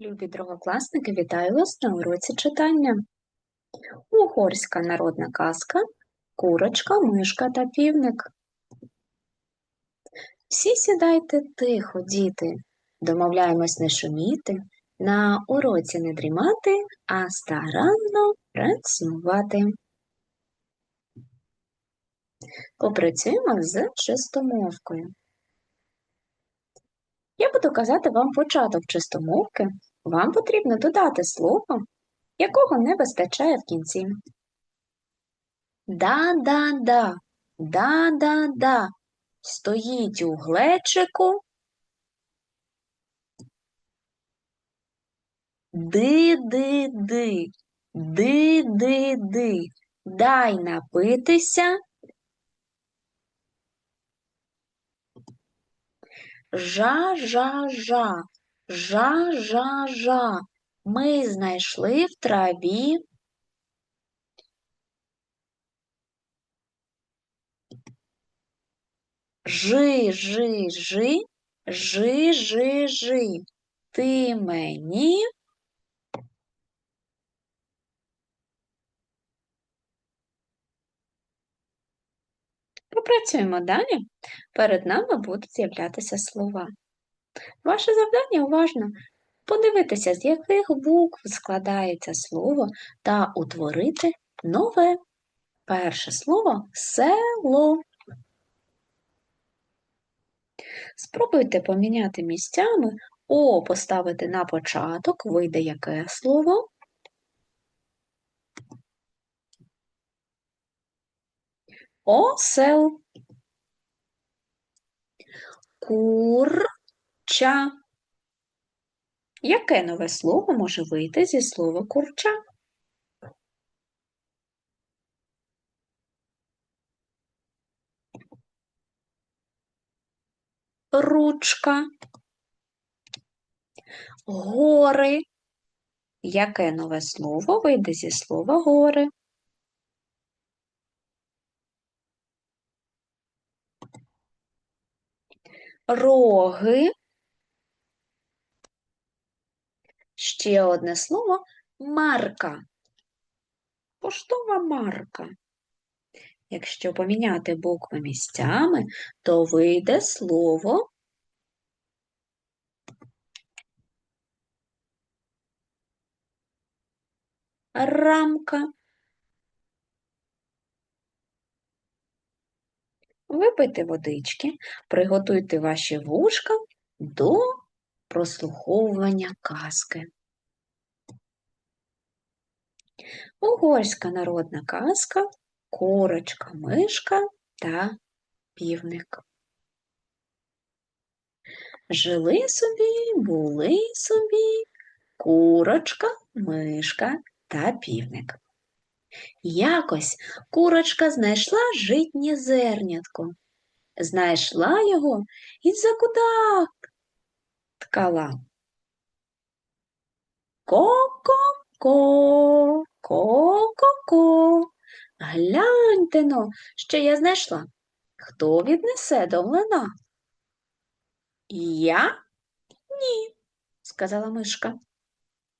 Любі другокласники, вітаю вас на уроці читання. Угорська народна казка Курочка, мишка та півник. Всі сідайте тихо, діти, домовляємось не шуміти, на уроці не дрімати, а старанно працювати. Попрацюємо з чистомовкою. Я буду казати вам початок чистомовки, вам потрібно додати слово, якого не вистачає в кінці. Да-да-да, да-да-да, стоїть у глечику. Ди-ди-ди, ди-ди-ди, дай напитися. Жа-жа-жа, жа-жа-жа. Ми знайшли в траві. Жи, жи, жи, жи, жи, жи. Ти мені. Попрацюємо далі. Перед нами будуть з'являтися слова. Ваше завдання уважно подивитися, з яких букв складається слово та утворити нове. Перше слово село. Спробуйте поміняти місцями О поставити на початок, вийде яке слово? Осел. Курча. Яке нове слово може вийти зі слова курча? Ручка. Гори. Яке нове слово вийде зі слова гори? Роги. Ще одне слово марка. Поштова марка. Якщо поміняти букви місцями, то вийде слово рамка. Випийте водички, приготуйте ваші вушка до прослуховування казки. Угорська народна казка Курочка, мишка та півник. Жили собі, були собі курочка, мишка та півник. Якось курочка знайшла житнє зернятко, знайшла його і закудак ткала. Ко-ко-ко, ко-ко-ко. Гляньте но, що я знайшла. Хто віднесе до млина? Я? Ні, сказала мишка.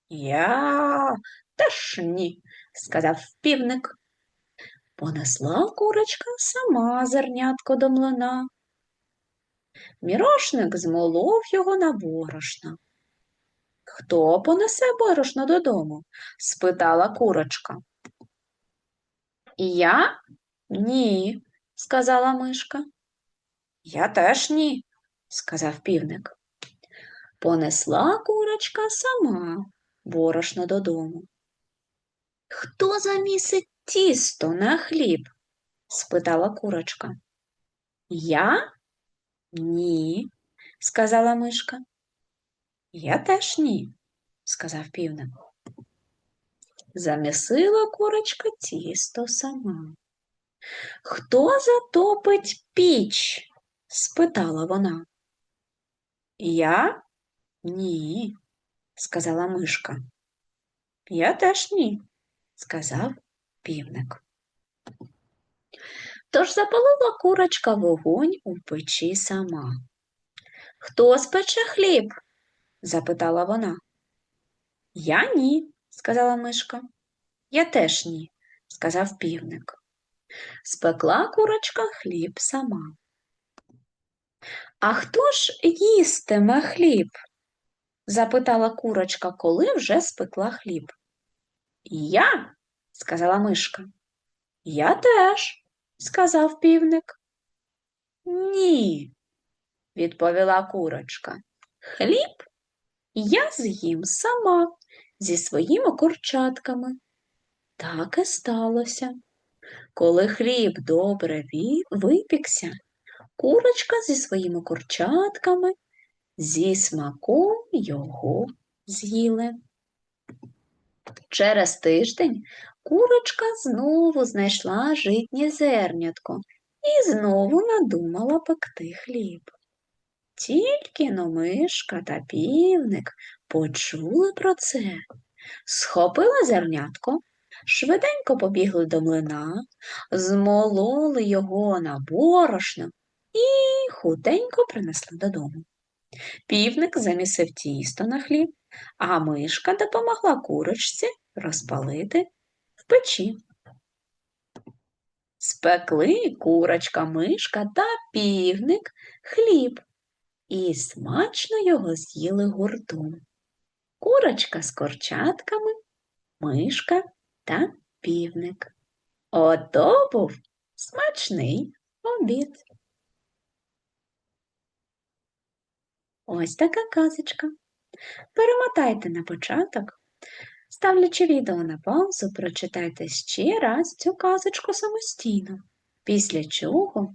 Я теж ні, сказав півник. Понесла курочка сама зернятко до млина. Мірошник змолов його на борошно. Хто понесе борошно додому? спитала курочка. Я? Ні, сказала мишка. Я теж ні, сказав півник. Понесла курочка сама борошно додому. Хто замісить тісто на хліб? спитала курочка. Я? Ні, сказала мишка. Я теж ні, сказав півник. Замісила курочка тісто сама. Хто затопить піч? спитала вона. Я? Ні, сказала мишка. Я теж ні, сказав півник. Тож запалила курочка вогонь у печі сама. Хто спече хліб? запитала вона. Я ні, сказала мишка. Я теж ні, сказав півник. Спекла курочка хліб сама. А хто ж їстиме хліб? запитала курочка, коли вже спекла хліб. Я, сказала мишка. Я теж, сказав півник. Ні, відповіла курочка. Хліб я з'їм сама зі своїми курчатками. Так і сталося. Коли хліб добре випікся, курочка зі своїми курчатками зі смаком його з'їли. Через тиждень курочка знову знайшла житнє зернятко і знову надумала пекти хліб. Тільки но мишка та півник почули про це. Схопили зернятко, швиденько побігли до млина, змололи його на борошно і хутенько принесли додому. Півник замісив тісто на хліб, а мишка допомогла курочці розпалити в печі. Спекли курочка, мишка та півник хліб і смачно його з'їли гуртом. Курочка з корчатками, мишка та півник. Ото був смачний обід. Ось така казочка. Перемотайте на початок, ставлячи відео на паузу, прочитайте ще раз цю казочку самостійно, після чого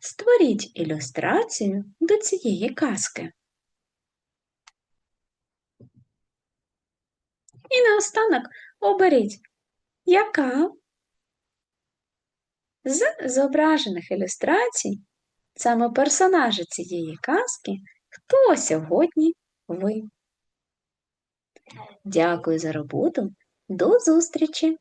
створіть ілюстрацію до цієї казки. І наостанок оберіть, яка з зображених ілюстрацій саме персонажі цієї казки, хто сьогодні ви. Дякую за роботу. До зустрічі!